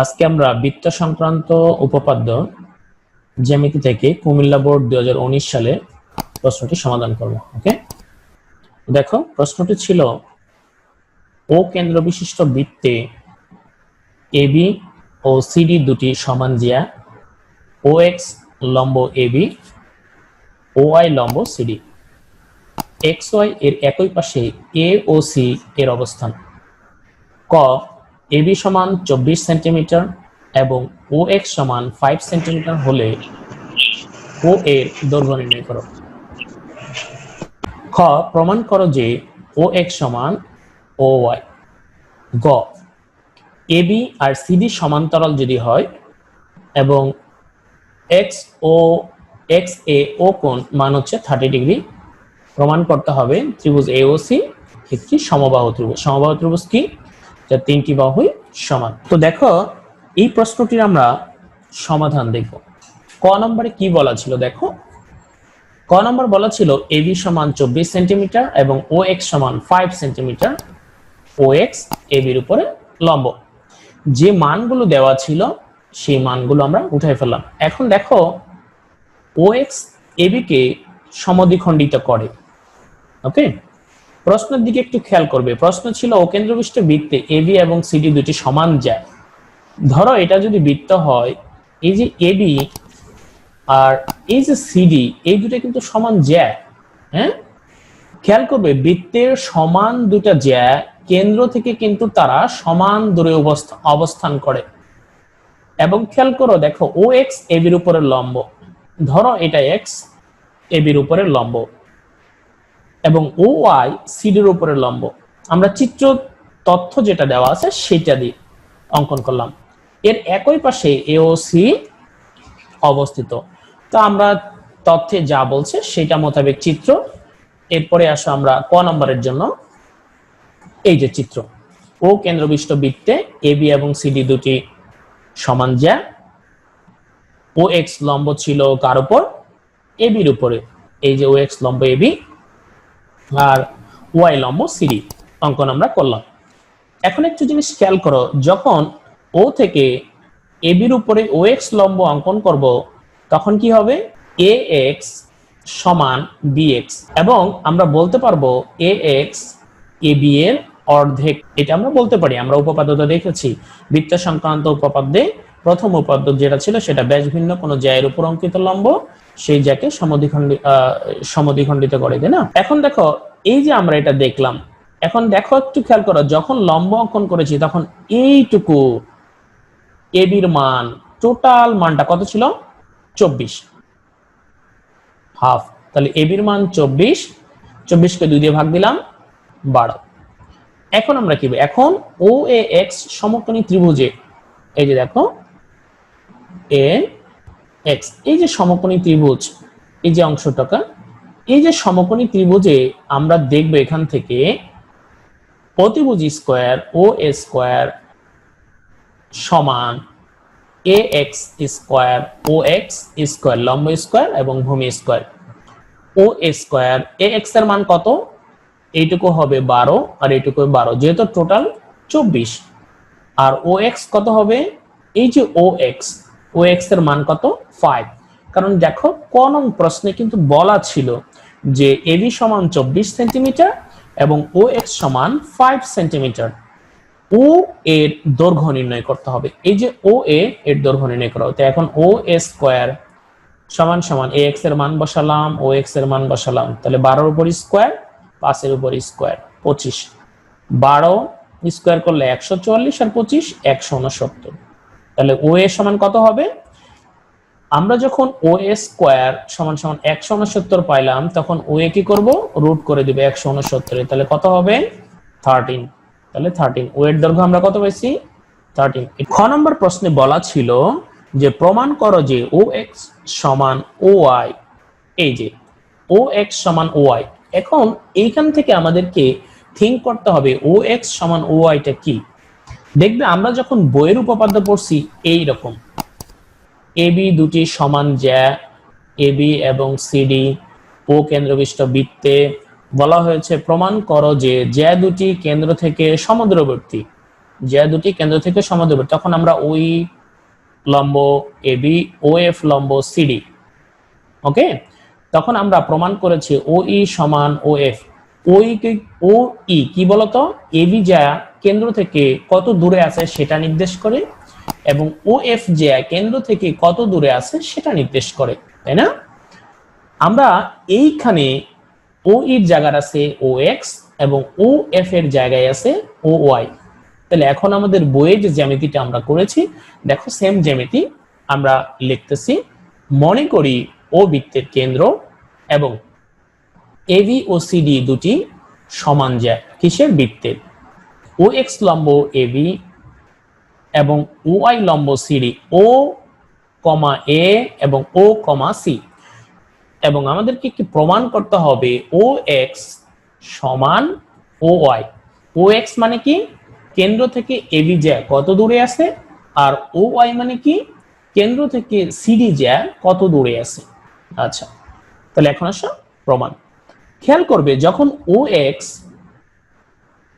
আজকে আমরা বৃত্ত সংক্রান্ত উপপাদ্য জ্যামিতি থেকে কুমিল্লা বোর্ড দু হাজার উনিশ সালে প্রশ্নটি সমাধান করব, ওকে? দেখো, প্রশ্নটি ছিল, ও কেন্দ্র বিশিষ্ট বৃত্তে এবি ও সিডি দুটি সমান জিয়া, ও এক্স লম্ব এবি ও আই লম্ব সিডি এক্স ওয়াই এর একই পাশে এ ও সি এর অবস্থান। ক এবি সমান চব্বিশ সেন্টিমিটার এবং ও এক্স সমান ফাইভ সেন্টিমিটার হলে ও এর দৈর্ঘ্য নির্ণয় করো। খ, প্রমাণ করো যে ও এক্স সমান ও ওয়াই। গ এবি আর সিডি সমান্তরাল যদি হয় এবং এক্স ও, এক্স এ ও কোণ মান হচ্ছে থার্টি ডিগ্রি, প্রমাণ করতে হবে ত্রিভুজ এ ও সি একটি সমবাহু ত্রিভুজ। সমবাহু ত্রিভুজ কি? যা তিনটি বাহুই সমান। তো দেখো, এই প্রশ্নটির আমরা সমাধান দেখব। ক নম্বরে কি বলা ছিল দেখো? ক নম্বর বলা ছিল এবি সমান চব্বিশ সেন্টিমিটার এবং ও এক্স সমান ফাইভ সেন্টিমিটার। ও এক্স এবির উপরে লম্ব। যে মানগুলো দেওয়া ছিল, সেই মানগুলো আমরা উঠাই ফেললাম। এখন দেখো, ও এক্স এবিকে সমদ্বিখণ্ডিত করে। ওকে? প্রশ্নের দিকে একটু খেয়াল করবে। প্রশ্ন ছিল, ও কেন্দ্রবিষ্ট বৃত্তে এবি এবং সিডি দুটি সমান যায়? ধরো এটা যদি বৃত্ত হয়, এই যে এবি আর এই যে সিডি এই দুটো কিন্তু সমান জ্যা হ্যাঁ? খেয়াল করবে, বৃত্তের সমান দুটা জ্যা কেন্দ্র থেকে কিন্তু তারা সমান দূরে অবস্থান করে। এবং খেয়াল করো, দেখো ও এক্স এবির উপরে লম্ব। ধরো এটা এক্স এবির উপরে লম্ব। এবং ও ওয়াই সিডির উপরে লম্ব। আমরা চিত্র তথ্য যেটা দেওয়া আছে সেটা দিয়ে অঙ্কন করলাম। এর একই পাশে এ ও সি অবস্থিত। তো আমরা তথ্যে যা বলছে সেটা মোতাবেক চিত্র। এরপরে আসো আমরা ক নম্বরের জন্য। এই যে চিত্র। ও কেন্দ্রবিষ্ট বৃত্তে বি এবং সিডি দুটি সমান যা ও এক্স লম্ব ছিল কার উপর? বির উপরে। এই যে ও এক্স লম্ব এ বি আর ওয়াই লম্ব সিডি অঙ্কন আমরা করলাম। এখন একটু জিনিস খেয়াল করো, যখন ও থেকে এ বির উপরে ও এক্স লম্ব অঙ্কন করব, তখন কি হবে? এ এক্স সমান বি এক্স এবং আমরা বলতে পারব এ এক্স এ বি এর অর্ধেক। এটা আমরা বলতে পারি, আমরা উপপাদ্যটা দেখেছি। বৃত্ত সংক্রান্ত উপপাদ্যে প্রথম উপাদ্য যেটা ছিল সেটা ব্যাস ভিন্ন, কোনো জায়ের উপর অঙ্কিত লম্ব, সেই জ্যাকে সমদ্বিখণ্ডিত সমদ্বিখণ্ডিত করে, তাই না? এখন দেখো, এই যে আমরা এটা দেখলাম, এখন দেখো একটু খেয়াল করো, যখন লম্ব অঙ্কন করেছি তখন এইটুকু এবির মান, টোটাল মানটা কত ছিল? চব্বিশ। হাফ। তাহলে এবির মান চব্বিশ, চব্বিশকে দুই দিয়ে ভাগ দিলাম বারো। এখন আমরা কি এখন ও এ এক্স সমকোণী ত্রিভুজে, এই যে দেখো এ এক্স এই যে সমকোণী ত্রিভুজ, এই যে অংশটাকা, এই যে সমকোণী ত্রিভুজে আমরা দেখব এখান থেকে প্রতিভুজ স্কোয়ার ও এ স্কোয়ার সমান A X square O X square, লম্ব স্কোয়ার এবং ভূমি স্কোয়ার। ও এ স্কোয়ার এ এক্সের মান কত? এইটুকু হবে বারো আর এইটুকু বারো, যেহেতু টোটাল চব্বিশ। আর ও এক্স কত হবে? এই যে ও এক্স ও এক্সের মান কত? ফাইভ কারণ দেখো ক প্রশ্নে কিন্তু বলা ছিল যে এবি সমান চব্বিশ সেন্টিমিটার এবং ও এক্স সমান ফাইভ সেন্টিমিটার। ও এর দৈর্ঘ্য নির্ণয় করতে হবে। এই যে ও এ এর দৈর্ঘ্য নির্ণয় করা। হতো এখন ও এ স্কোয়ার সমান সমান এ এক্সের মান বসালাম ও এক্সের মান বসালাম। তাহলে বারোর উপর স্কোয়ার পাঁচের উপর স্কোয়ার পঁচিশ। বারো স্কোয়ার করলে একশো চুয়াল্লিশ আর পঁচিশ, একশো উনসত্তর। তাহলে ও এ সমান কত হবে? আমরা যখন ও এ স্কোয়ার সমান সমান একশো উনসত্তর পাইলাম, তখন ও এ কি করব? রুট করে দিবে একশো উনসত্তরে। তাহলে কত হবে? থার্টিন। তাহলে থার্টিন। ও এর দৈর্ঘ্য আমরা কত পেয়েছি থার্টিন। খ নম্বর প্রশ্নে বলা ছিল যে, প্রমাণ করো যে ও এক্স সমান ও আই এই যে, ও এক্স সমান ও আই এখন এইখান থেকে আমাদেরকে থিঙ্ক করতে হবে, ও এক্স সমান ও আইটা কি? দেখবে আমরা যখন বইয়ের উপপাদ্য পড়ছি এই রকম এবি দুটি সমান জ্যা এবি এবং সিডি ও কেন্দ্রবিষ্ট বৃত্তে বলা হয়েছে, প্রমাণ করো যে জ্যা দুটি কেন্দ্র থেকে সমুদ্রবর্তী। জ্যা দুটি কেন্দ্র থেকে সমুদ্রবর্তী। তখন আমরা ওই লম্ব এবি ও, এফ লম্ব সিডি ওকে? তখন আমরা প্রমাণ করেছি ও, ই সমান ও, এফ। ওই ও ই, কি বলতো? এবি যা কেন্দ্র থেকে কত দূরে আছে সেটা নির্দেশ করে এবং ও এফ যা কেন্দ্র থেকে কত দূরে আছে সেটা নির্দেশ করে, তাই না? আমরা এইখানে ও ইর জায়গার আছে ও এক্স এবং ও এফ এর জায়গায় আছে ও ওয়াই। তাহলে এখন আমাদের বইয়ে যে জ্যামিতিটা আমরা করেছি, দেখো সেম জ্যামিতি আমরা লিখতেছি। মনে করি ও বৃত্তের কেন্দ্র এবং এবি ও সিডি দুটি সমান যায়। কিসের বৃত্তের? ও এক্স লম্ব এবি এবং ও আই লম্ব সিডি ও কমা এ এবং ও কমা সি এবং আমাদেরকে কি প্রমাণ করতে হবে? ও এক্স সমান ও ওয়াই ও এক্স মানে কি? কেন্দ্র থেকে এবি জ্যা কত দূরে আছে? আর ও ওয়াই মানে কি? কেন্দ্র থেকে সিডি জ্যা কত দূরে আছে? আচ্ছা তাহলে এখন আসা প্রমাণ। খেয়াল করবে, যখন ও এক্স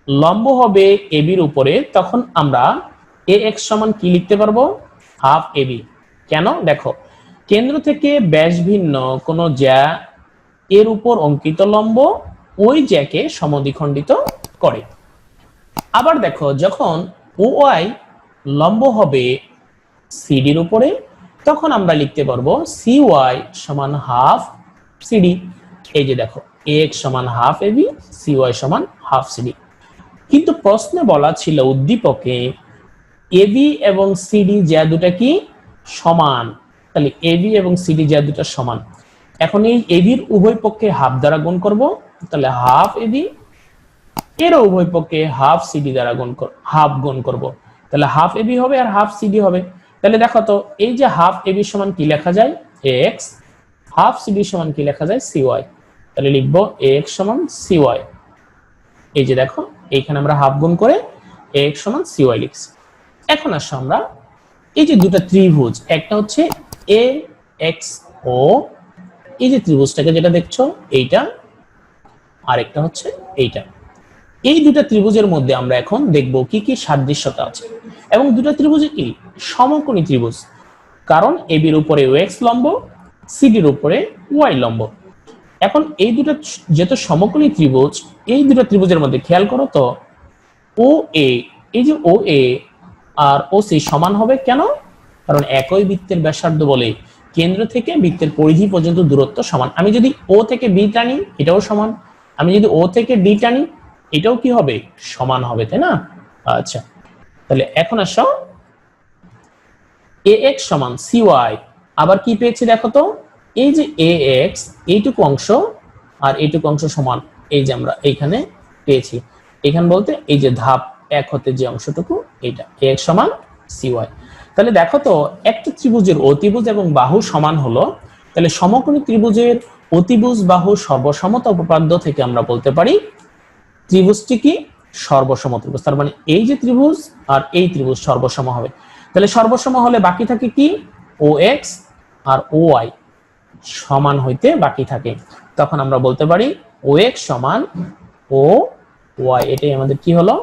লম্ব হবে এবির উপরে, তখন আমরা এ এক্স সমান কি লিখতে পারব? হাফ এবি কেন? দেখো, কেন্দ্র থেকে ব্যাস ভিন্ন, কোন জ্যা এর উপর অঙ্কিত লম্ব ওই জ্যাকে সমদ্বিখণ্ডিত করে। আবার দেখো, যখন ও ওয়াই লম্ব হবে সিডির উপরে, তখন আমরা লিখতে পারব সি ওয়াই সমান হাফ সিডি এই যে দেখো এ এক্স সমান হাফ এবি সি ওয়াই সমান হাফ সিডি কিন্তু প্রশ্নে বলা ছিল উদ্দীপকে এবি এবং সিডি যা দুটা কি? সমান। তাহলে এবি এবং সিডি যা দুটা সমান। এখন এই এবির উভয় পক্ষে হাফ দ্বারা গুণ করব। তাহলে হাফ এবি এর উভয় পক্ষে হাফ সিডি দ্বারা গুণ হাফ গুণ করব। তাহলে হাফ এবি হবে আর হাফ সিডি হবে। তাহলে দেখো তো, এই যে হাফ এবি সমান কি লেখা যায়? এক্স হাফ সিডি সমান কি লেখা যায়? সিওয়াই তাহলে লিখব এক্স সমান সিওয়াই এই যে দেখো, এইখানে আমরা হাফ গুণ করে এক্স সমান সিওয়াই লিখছি। এখন আসো আমরা, এই যে দুটো ত্রিভুজ, একটা হচ্ছে এ এক্স ও, এই যে ত্রিভুজটাকে যেটা দেখছ, এইটা আর একটা হচ্ছে এইটা। এই দুটা ত্রিভুজের মধ্যে আমরা এখন দেখব কি কি সাদৃশ্যতা আছে। এবং দুটো ত্রিভুজে কি? সমকোণী ত্রিভুজ। কারণ এবির উপরে এক্স লম্ব সিডির উপরে ওয়াই লম্ব। এখন এই দুটো যেহেতু সমকোণী ত্রিভুজ, এই দুটো ত্রিভুজের মধ্যে খেয়াল করো তো ও এ এই যে ও এ আর ও সি সমান হবে কেন? কারণ একই বৃত্তের ব্যাসার্ধ বলে কেন্দ্র থেকে বৃত্তের পরিধি পর্যন্ত দূরত্ব সমান। আমি যদি ও থেকে বি টানি, এটাও সমান। আমি যদি ও থেকে ডি টানি, এটাও কি হবে? সমান হবে, তাই না? আচ্ছা তাহলে এখন আসো। এ এক্স সমান সি ওয়াই আবার কি পেয়েছি দেখো তো? এই যে এ এক্স এইটুকু অংশ আর এইটুকু অংশ সমান এই যে আমরা এইখানে পেয়েছি। এখানে বলতে এই যে ধাপ এক হতে যে অংশটুকু এটা এ এক্স সমান সি ওয়াই তাহলে দেখো তো, একটা ত্রিভুজের অতিভুজ এবং বাহু সমান হলো। তাহলে সমকোণী ত্রিভুজের অতিভুজ, বাহু, সর্বসমতা উপপাদ্য থেকে আমরা বলতে পারি, ত্রিভুজটি কি? সর্বসম ত্রিভুজ তার মানে এই যে ত্রিভুজ আর এই ত্রিভুজ সর্বসম হবে। তাহলে সর্বসম হলে বাকি থাকে কি? ও এক্স আর ও ওয়াই সমান হইতে বাকি থাকে। তখন আমরা বলতে পারি ও এক্স সমান ও ওয়াই এটাই আমাদের কি হলো?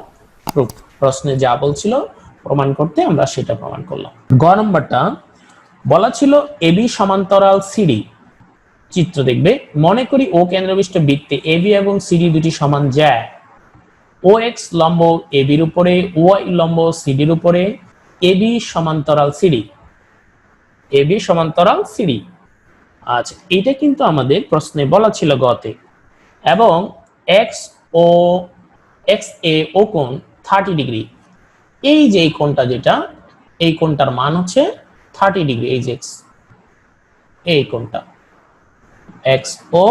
প্রুফ। প্রশ্নে যা বলছিল, প্রমাণ করতে আমরা সেটা প্রমাণ করলাম। গ নম্বরটা, বলা ছিল এবি সমান্তরাল সিডি চিত্র দেখবে। মনে করি ও কেন্দ্রবিষ্ট বৃত্তে এবি এবং সিডি দুটি সমান যায়। ও এক্স লম্ব এবির উপরে ওয়াই লম্ব সিডির উপরে এবি সমান্তরাল সিডি এবি সমান্তরাল সিডি আচ্ছা এটা কিন্তু আমাদের প্রশ্নে বলা ছিল গতে। এবং এক্স ও এক্স এ ও কোণ থার্টি ডিগ্রি এই যে এই কোণটা যেটা, এই কোণটার মান হচ্ছে থার্টি ডিগ্রি এই যে এক্স এই কোণটা। এক্স ও,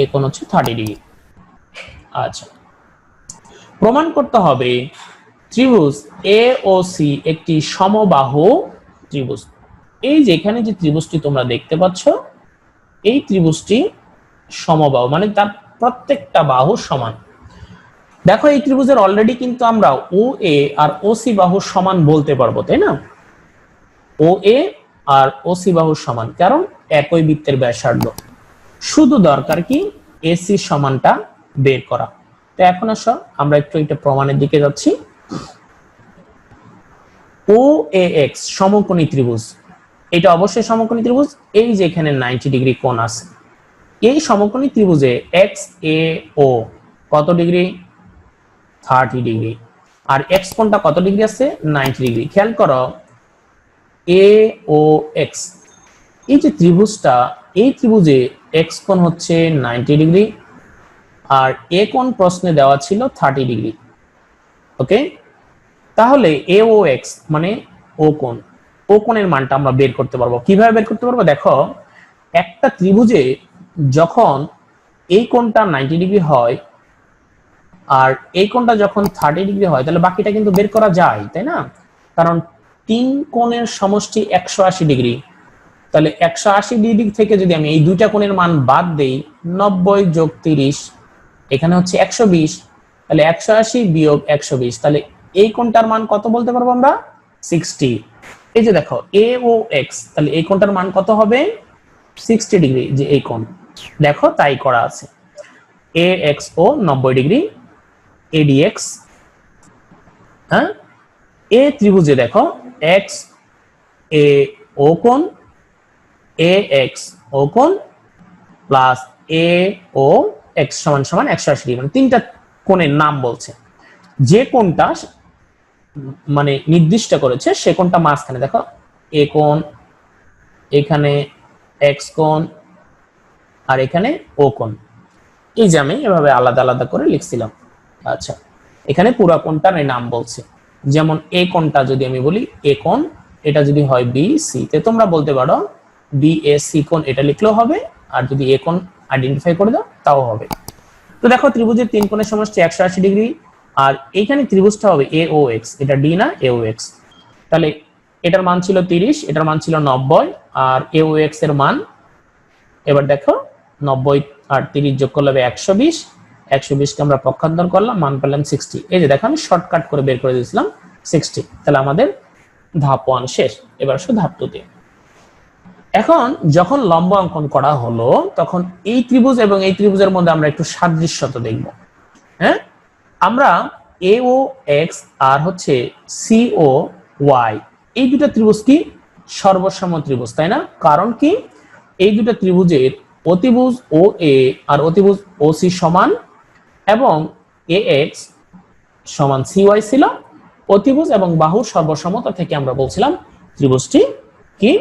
এ কোণ হচ্ছে থার্টি ডিগ্রি আচ্ছা। প্রমাণ করতে হবে, ত্রিভুজ এ ও সি একটি সমবাহু ত্রিভুজ। এই যে এখানে যে ত্রিভুজটি তোমরা দেখতে পাচ্ছ, এই ত্রিভুজটি সমবাহু মানে তার প্রত্যেকটা বাহু সমান। দেখো, এই ত্রিভুজের অলরেডি কিন্তু আমরা ও এ আর ও সি বাহু সমান বলতে পারব, তাই না? ও এ আর ও সি বাহু সমান, কারণ একই বৃত্তের ব্যাসার্ধ। শুধু দরকার কি? এসি সমানটা বের করা। তো এখন আসো, আমরা একটু এটা প্রমাণের দিকে যাচ্ছি। ও এ এক্স সমকোণী ত্রিভুজ। এটা অবশ্যই সমকোণী ত্রিভুজ, এই যে এখানে নাইনটি ডিগ্রি কোণ আছে। এই সমকোণী ত্রিভুজে এক্স এ ও কত ডিগ্রি থার্টি ডিগ্রি আর এক্স কোণটা কত ডিগ্রি আছে? নাইনটি ডিগ্রি খেয়াল করো এ ও এক্স এই যে ত্রিভুজটা, এই ত্রিভুজে এক্স কোণ হচ্ছে নাইনটি ডিগ্রি আর এ কোণ প্রশ্নে দেওয়া ছিল থার্টি ডিগ্রি ওকে তাহলে এ ও এক্স মানে ও কোণ। ও কোণের মানটা আমরা বের করতে পারব। কীভাবে বের করতে পারব? দেখো, একটা ত্রিভুজে যখন এই কোণটা নাইনটি ডিগ্রি হয় আর এই কোণটা যখন থার্টি ডিগ্রি হয়, তাহলে বাকিটা কিন্তু বের করা যায়, তাই না? কারণ তিন কোণের সমষ্টি একশো আশি ডিগ্রি তাহলে একশো আশি ডিগ্রি থেকে যদি আমি এই দুইটা কোণের মান বাদ দেই, নব্বই যোগ তিরিশ, এখানে হচ্ছে একশো বিশ, তাহলে একশো আশি বিয়োগ একশো বিশ। তাহলে এই কোণটার মান কত বলতে পারব আমরা? সিক্সটি এই যে দেখো এ ও এক্স তাহলে এই কোণটার মান কত হবে? সিক্সটি ডিগ্রি যে এই কোণ। দেখো, তাই করা আছে। এ এক্স ও নব্বই ডিগ্রি এডিএক্স হ্যাঁ? এ ত্রিভুজে দেখো এক্স এ ও কোণ এ এক্স ও কোণ প্লাস এ ও এক্স সমান সমান একশো আশি ডিগ্রি মানে তিনটা কোণের নাম বলছে। যে কোণটা মানে নির্দিষ্ট করেছে সে কোনটা মাঝখানে, দেখো। এ কোণ, এখানে এক্স কোন আর এখানে ও কোন এই যে আমি এভাবে আলাদা আলাদা করে লিখছিলাম। আচ্ছা এখানে পুরা কোণটার এই নাম বলছে। যেমন এ কোণটা যদি আমি বলি এ কোন এটা যদি হয় বি সি তে তোমরা বলতে পারো বি এ সি কোন এটা লিখলেও হবে, আর যদি এ কোন আইডেন্টিফাই করে দাও, তাও হবে। তো দেখো, ত্রিভুজের তিন কোণের সমষ্টি একশো আশি ডিগ্রি আর এইখানে ত্রিভুজটা হবে এ ও এক্স এটা ডি না এ ও এক্স তাহলে এটার মান ছিল তিরিশ, এটার মান ছিল নব্বই, আর এ ও এক্সের মান, এবার দেখো, নব্বই আর তিরিশ যোগ করলে হবে একশো বিশ। একশো বিশকে আমরা পক্ষান্তর করলাম, মান পেলাম সিক্সটি। এই যে দেখো, আমি শর্টকাট করে বের করে দিয়েছিলাম, সিক্সটি। তাহলে আমাদের ধাপ ওয়ান শেষ। এবার শুধু ধাপ টুতে এখন যখন লম্ব অঙ্কন করা হলো, তখন এই ত্রিভুজ এবং এই ত্রিভুজের মধ্যে আমরা একটু সাদৃশ্যতা দেখব। হ্যাঁ? আমরা এ ও এক্স আর হচ্ছে সি ও ওয়াই এই দুটো ত্রিভুজ কি? সর্বসম ত্রিভুজ, তাই না? কারণ কি? এই দুটো ত্রিভুজের অতিভুজ ও এ আর অতিভুজ ও সি সমান এবং এ এক্স সমান সি ওয়াই ছিল। অতিভুজ এবং বাহুর সর্বসমতা থেকে আমরা বলছিলাম ত্রিভুজটি কি?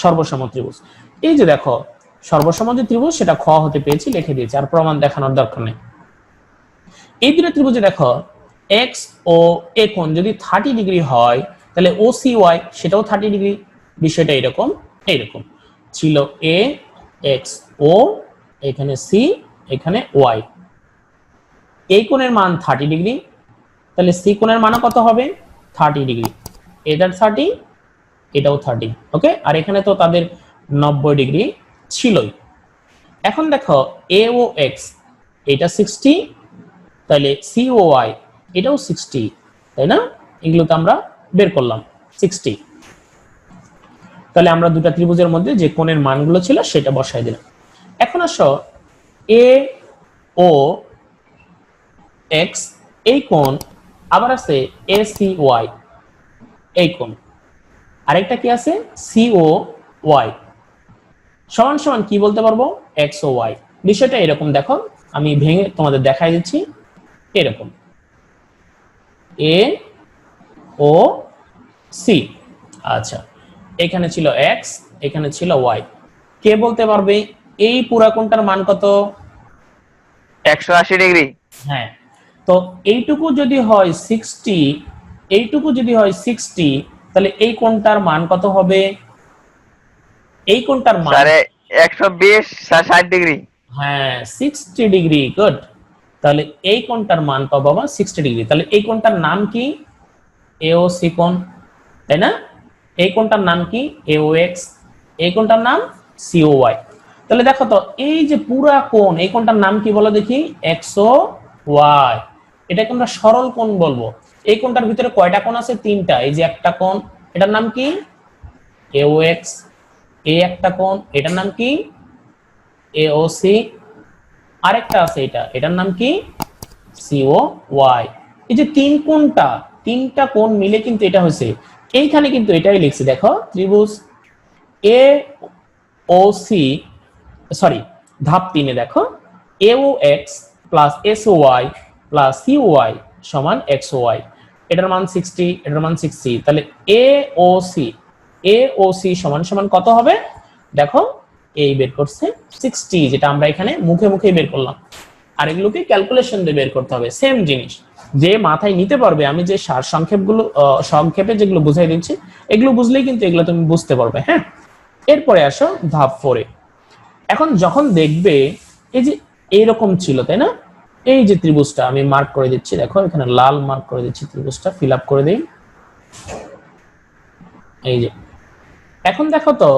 সর্বসম ত্রিভুজ। এই যে দেখো, সর্বসম যে ত্রিভুজ, সেটা খ হতে পেয়েছি লিখে দিয়েছি, আর প্রমাণ দেখানোর দরকার নেই। এই দুটো ত্রিভুজে দেখো এক্স ও এ কোণ যদি থার্টি ডিগ্রি হয়, তাহলে ও সি ওয়াই সেটাও থার্টি ডিগ্রি বিষয়টা এরকম, এইরকম। ছিল এ এক্স ও এখানে সি এখানে ওয়াই এই কোণের মান থার্টি ডিগ্রি তাহলে সি কোণের মানও কত হবে? থার্টি ডিগ্রি এটার থার্টি এটাও থার্টি ওকে আর এখানে তো তাদের নব্বই ডিগ্রি ছিলই। এখন দেখো এ ও এক্স এটা সিক্সটি তাহলে সি ও ওয়াই এটাও সিক্সটি তাই না এগুলো তো আমরা বের করলাম সিক্সটি তাহলে আমরা দুটা ত্রিভুজের মধ্যে যে কোণের মানগুলো ছিল সেটা বসাই দিলাম। এখন আসো এ ও এক্স এই কোণ, আবার আছে এ সি ওয়াই এই কোণ। আরেকটা কি আছে? সি ও ওয়াই সমান সমান কি বলতে পারব? এক্স ও ওয়াই বিষয়টা এরকম, দেখো, আমি ভেঙে তোমাদের দেখাই দিচ্ছি। এরকম। এ ও সি আচ্ছা এখানে ছিল এক্স এখানে ছিল ওয়াই কে বলতে পারবে? এই পুরা কোণটার মান কত? একশো আশি ডিগ্রি। হ্যাঁ তো এইটুকু যদি হয় সিক্সটি এইটুকু যদি হয় সিক্সটি তাহলে এই কোণটার মান কত হবে? এই কোণটার মান? একশো বিশ ষাট ডিগ্রি। হ্যাঁ সিক্সটি ডিগ্রি গুড। তাহলে এই কোণটার মান পাবো বাবা সিক্সটি ডিগ্রি তাহলে এই কোণটার নাম কি? এও সি কোণ, তাই না? এই কোণটার নাম কি? এও এক্স এই কোণটার নাম সিও ওয়াই তাহলে দেখো তো, এই যে পুরা কোণ, এই কোণটার নাম কি বলো দেখি? এক্সো ওয়াই এটাকে আমরা সরল কোণ বলব। এই কোণটার ভিতরে কয়টা কোণ আছে? তিনটা। এই যে একটা কোণ, এটার নাম কি? এও এক্স এই একটা কোণ, এটার নাম কি? এওসি আরেকটা আছে এটা। এটার নাম কি? সিও ওয়াই এই যে তিন কোণটা, তিনটা কোণ মিলে কিন্তু এটা হয়েছে। এইখানে কিন্তু এটাই লিখছি, দেখো, ত্রিভুজ এ ও সি সরি ধাপ তিনে, দেখো A O X plus S Y plus C Y সমান এক্স ওয়াই এটার মান সিক্সটি এটার মান সিক্সটি তাহলে এ ও সি এ ও সি সমান সমান কত হবে? দেখো এই বের করছে সিক্সটি যেটা আমরা এখানে মুখে মুখে বের করলাম। আর এগুলোকে ক্যালকুলেশন দিয়ে বের করতে হবে। সেম জিনিস। যে মাথায় নিতে পারবে, আমি যে সার সংক্ষেপগুলো সংক্ষেপে যেগুলো বুঝাই দিচ্ছি, এগুলো বুঝলেই কিন্তু এগুলো তুমি বুঝতে পারবে হ্যাঁ? এরপরে আসো ধাপ ফোরে এখন যখন দেখবে, এই যে এইরকম ছিল, তাই না? এই যে ত্রিভুজটা, আমি মার্ক করে দিচ্ছি, দেখো, এখানে লাল মার্ক করে দিচ্ছি ত্রিভুজটা ফিল আপ করে দিই। এই যে। এখন দেখো তো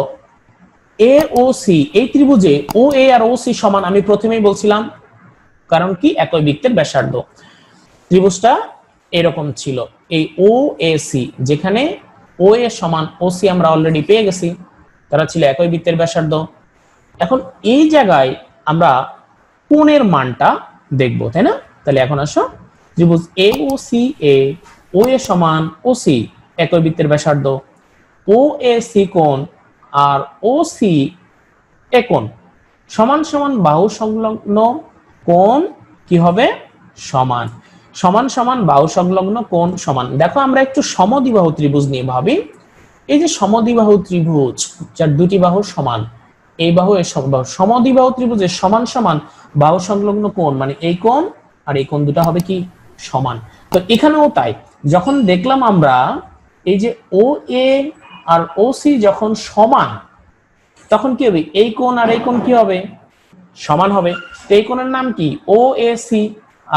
এ ও সি এই ত্রিভুজে ও এ আর ও সি সমান, আমি প্রথমেই বলছিলাম, কারণ কি? একই বৃত্তের ব্যাসার্ধ। ত্রিভুজটা এরকম ছিল। এই ও এ সি যেখানে ও এ সমান ও সি আমরা অলরেডি পেয়ে গেছি, তারা ছিল একই বৃত্তের ব্যাসার্ধ। এখন এই জায়গায় আমরা কোণের মানটা দেখব, তাই না? তাহলে এখন আসো। ত্রিভুজ এ ও সি এ ও এ সমান ও সি একই বৃত্তের ব্যাসার্ধ। ও এ সি কোণ আর ও সি এ কোণ সমান সমান বাহু সংলগ্ন কোণ কি হবে? সমান। সমান সমান বাহু সংলগ্ন কোণ সমান। দেখো আমরা একটু সমদ্বিবাহু ত্রিভুজ নিয়ে ভাবি। এই যে সমদ্বিবাহু ত্রিভুজ, যার দুটি বাহু সমান, এই বাহু এই সম- বাহু সমদ্বিবাহু ত্রিভুজের সমান সমান বাহু সংলগ্ন কোণ মানে এই কোণ আর এই কোণ দুটো হবে কি? সমান। তো এখানেও তাই। যখন দেখলাম আমরা এই যে ও এ আর ও সি যখন সমান, তখন কি হবে? এই কোণ আর এই কোণ কি হবে? সমান হবে। এই কোণের নাম কি? ও এ সি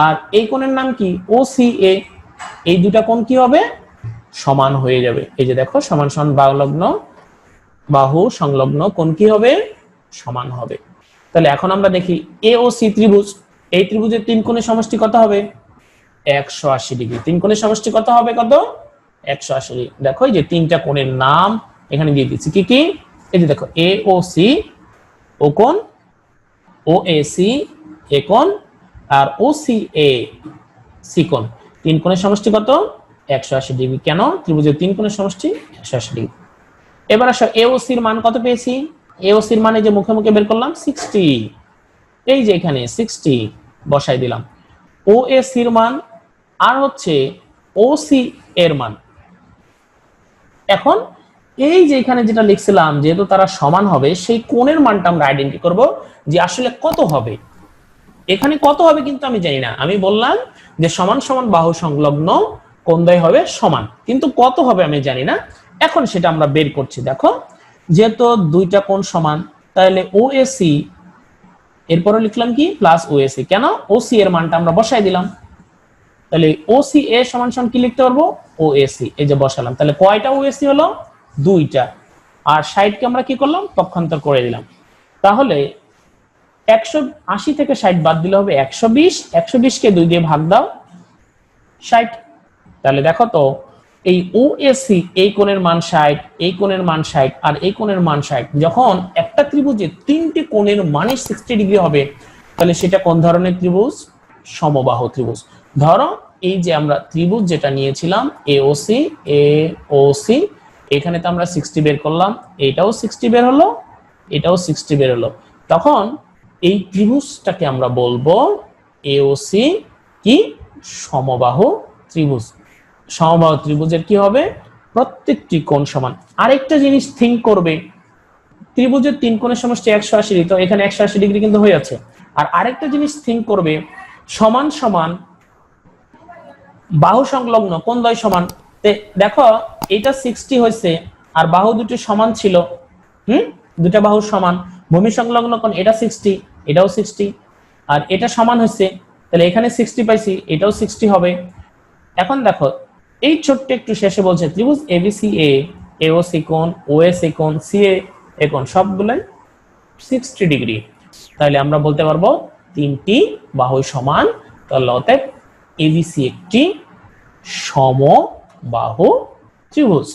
আর এই কোণের নাম কি? ও সি এ এই দুটা কোণ কি হবে? সমান হয়ে যাবে। এই যে দেখো, সমান সমান বাহুলগ্ন, বাহু সংলগ্ন কোণ কি হবে? সমান হবে। তাহলে এখন আমরা দেখি এ ও সি ত্রিভুজ। এই ত্রিভুজের তিন কোণের সমষ্টি কত হবে? একশো আশি ডিগ্রি। তিন কোণের সমষ্টি কত হবে? কত? একশো আশি। দেখো, এই যে তিনটা কোণের নাম এখানে দিয়ে দিচ্ছি। কি কি? এই যে দেখো এ ও সি ও কোণ ও এ সি এ কোণ আর ও সি এ সি কোণ। তিন কোণের সমষ্টি কত? একশো আশি ডিগ্রি। কেন? ত্রিভুজের তিন কোণের সমষ্টি একশো আশি ডিগ্রি। এবার আসো এ ও সির মান কত পেয়েছি? এ ও সির মানে যে মুখে মুখে বের করলাম, সিক্সটি। এই যে এখানে সিক্সটি বসাই দিলাম। ও এ সির মান আর হচ্ছে ও সি এর মান। এখন এই যে এখানে যেটা লিখছিলাম, যেহেতু তারা সমান হবে, সেই কোণের মানটা আমরা আইডেন্টি করব যে আসলে কত হবে। এখানে কত হবে কিন্তু আমি জানি না। আমি বললাম যে সমান সমান বাহু সংলগ্ন কোণদ্বয় হবে সমান। কিন্তু কত হবে আমি জানি না। এখন সেটা আমরা বের করছি। দেখো, যেহেতু দুইটা কোণ সমান, তাহলে ও এসি এরপরে লিখলাম কি? প্লাস ও এসি কেন? ও সি এর মানটা আমরা বসাই দিলাম। তাহলে ও সি এ সমান সমান কি লিখতে পারব? ও এসি এই যে বসালাম। তাহলে কয়টা ও এসি হলো? দুইটা। আর ষাটকে আমরা কি করলাম? পক্ষান্তর করে দিলাম। তাহলে একশো আশি থেকে ষাট বাদ দিলে হবে একশো বিশ। একশো বিশকে দুই দিয়ে ভাগ দাও, ষাট। তাহলে দেখো তো, এই ও এসি এই কোণের মান ষাট, এই কোণের মান ষাট, আর এই কোণের মান ষাট। যখন একটা ত্রিভুজে তিনটি কোণের মানে সিক্সটি ডিগ্রি হবে, তাহলে সেটা কোন ধরনের ত্রিভুজ? সমবাহু ত্রিভুজ। ধরো, এই যে আমরা ত্রিভুজ যেটা নিয়েছিলাম এ ও সি এ ও সি এখানে তো আমরা সিক্সটি বের করলাম, এটাও সিক্সটি বের হলো, এটাও সিক্সটি বের হলো। তখন এই ত্রিভুজটাকে আমরা বলব এওসি কি? সমবাহু ত্রিভুজ। সমবাহু ত্রিভুজের কি হবে? প্রত্যেকটি কোণ সমান। আরেকটা জিনিস থিঙ্ক করবে, ত্রিভুজের তিন কোণের সমষ্টি একশো আশি, তো এখানে একশো আশি ডিগ্রি কিন্তু হয়ে আছে আর আরেকটা জিনিস থিঙ্ক করবে সমান সমান বাহু সংলগ্ন, কোন দ্বয় সমান? দেখো এটা সিক্সটি হয়েছে আর বাহু দুটি সমান ছিল। হুম? দুটা বাহু সমান। ভূমি সংলগ্ন কোন? এটা সিক্সটি এটাও সিক্সটি আর এটা সমান হয়েছে তাহলে এখানে সিক্সটি পাইছি, এটাও সিক্সটি হবে। এখন দেখো, এই ছোট্ট একটু শেষে বলছে, ত্রিভুজ এবিসি এ এও সি কোণ ও এস সি কোণ সি এ কোণ, সবগুলাই সিক্সটি ডিগ্রি তাহলে আমরা বলতে পারব তিনটি বাহু সমান তাহলে অতএব এবিসি একটি সমবাহু ত্রিভুজ।